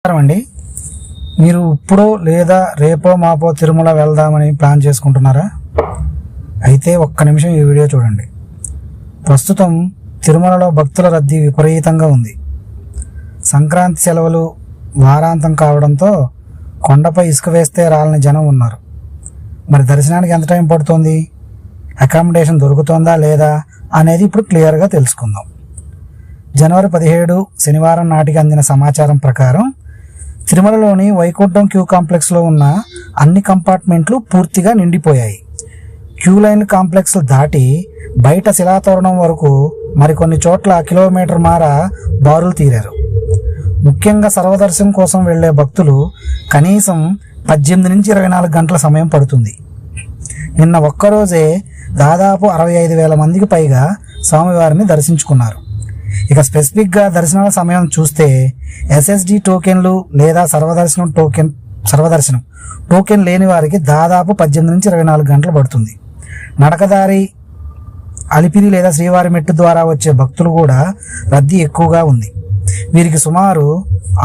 నమస్కారం అండి. మీరు ఇప్పుడు లేదా రేపో మాపో తిరుమల వెళ్దామని ప్లాన్ చేసుకుంటున్నారా? అయితే ఒక్క నిమిషం ఈ వీడియో చూడండి. ప్రస్తుతం తిరుమలలో భక్తుల రద్దీ విపరీతంగా ఉంది. సంక్రాంతి సెలవులు వారాంతం కావడంతో కొండపై ఇసుక వేస్తే రాలని జనం ఉన్నారు. మరి దర్శనానికి ఎంత టైం పడుతుంది? అకామిడేషన్ దొరుకుతుందా లేదా అనేది ఇప్పుడు క్లియర్గా తెలుసుకుందాం. జనవరి పదిహేడు శనివారం నాటికి అందిన సమాచారం ప్రకారం తిరుమలలోని వైకుంఠం క్యూ కాంప్లెక్స్లో ఉన్న అన్ని కంపార్ట్మెంట్లు పూర్తిగా నిండిపోయాయి. క్యూ లైన్ కాంప్లెక్స్ దాటి బయట శిలాతోరణం వరకు మరికొన్ని చోట్ల కిలోమీటర్ మార బారులు తీరారు. ముఖ్యంగా సర్వదర్శనం కోసం వెళ్ళే భక్తులు కనీసం పద్దెనిమిది నుంచి ఇరవై నాలుగు గంటల సమయం పడుతుంది. నిన్న ఒక్కరోజే దాదాపు అరవై ఐదు వేల మందికి పైగా స్వామివారిని దర్శించుకున్నారు. ఇక స్పెసిఫిక్గా దర్శనాల సమయం చూస్తే ఎస్ఎస్డి టోకెన్లు లేదా సర్వదర్శనం టోకెన్ సర్వదర్శనం టోకెన్ లేని వారికి దాదాపు పద్దెనిమిది నుంచి ఇరవై నాలుగు గంటలు పడుతుంది. నడకదారి అలిపిరి లేదా శ్రీవారి మెట్టు ద్వారా వచ్చే భక్తులు కూడా రద్దీ ఎక్కువగా ఉంది. వీరికి సుమారు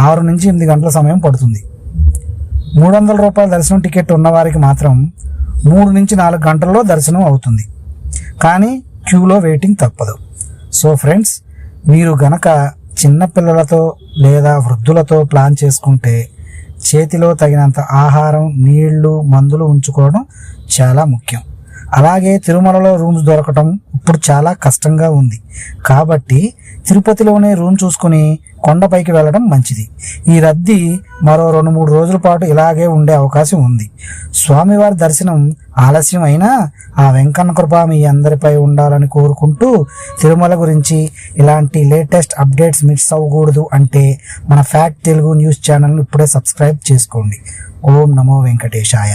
ఆరు నుంచి ఎనిమిది గంటల సమయం పడుతుంది. మూడు వందల రూపాయల దర్శనం టికెట్ ఉన్నవారికి మాత్రం మూడు నుంచి నాలుగు గంటల్లో దర్శనం అవుతుంది. కానీ క్యూలో వెయిటింగ్ తప్పదు. సో ఫ్రెండ్స్ మీరు గనక చిన్నపిల్లలతో లేదా వృద్ధులతో ప్లాన్ చేసుకుంటే చేతిలో తగినంత ఆహారం నీళ్ళు మందులు ఉంచుకోవడం చాలా ముఖ్యం. అలాగే తిరుమలలో రూమ్స్ దొరకటం ఇప్పుడు చాలా కష్టంగా ఉంది. కాబట్టి తిరుపతిలోనే రూమ్ చూసుకుని కొండపైకి వెళ్ళడం మంచిది. ఈ రద్దీ మరో రెండు మూడు రోజుల పాటు ఇలాగే ఉండే అవకాశం ఉంది. స్వామివారి దర్శనం ఆలస్యం అయినా ఆ వెంకన్న కృప మీ అందరిపై ఉండాలని కోరుకుంటూ తిరుమల గురించి ఇలాంటి లేటెస్ట్ అప్డేట్స్ మిస్ అవ్వకూడదు అంటే మన ఫ్యాక్ట్ తెలుగు న్యూస్ ఛానల్ను ఇప్పుడే సబ్స్క్రైబ్ చేసుకోండి. ఓం నమో వెంకటేశాయ.